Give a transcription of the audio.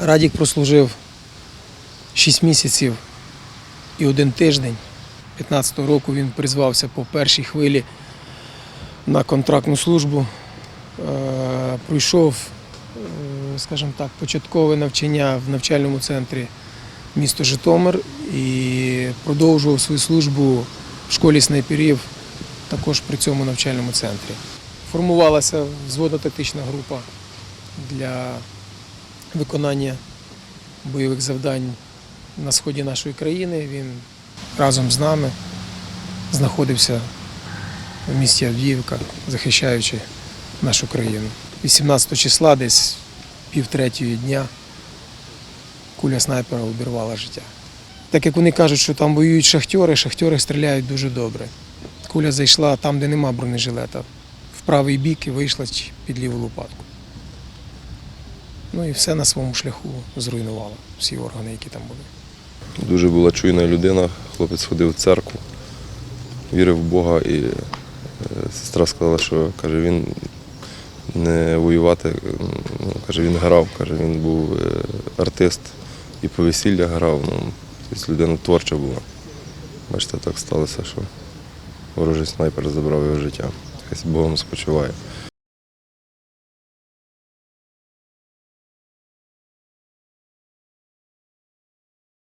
Радік прослужив 6 місяців і один тиждень. 15-го року він призвався по першій хвилі на контрактну службу. Е, Пройшов, скажімо так, початкове навчання в навчальному центрі місто Житомир і продовжував свою службу в школі снайперів також при цьому навчальному центрі. Формувалася взводно-тактична група для виконання бойових завдань на сході нашої країни. Він разом з нами знаходився в місті Авдіївка, захищаючи нашу країну. 18 числа, десь пів третьої дня, куля снайпера обірвала життя. Так як вони кажуть, що там воюють шахтери, шахтери стріляють дуже добре. Куля зайшла там, де нема бронежилета, в правий бік і вийшла під ліву лопатку. Ну і все на своєму шляху зруйнувало, всі органи, які там були. Дуже була чуйна людина, хлопець ходив в церкву, вірив в Бога і е, сестра сказала, що каже, він не воювати, ну, каже, він грав, каже, він був е, артист і по весілля грав. Ну, тобто людина творча була. Бачите, так сталося, що ворожий снайпер забрав його життя. Хай Богом спочиває.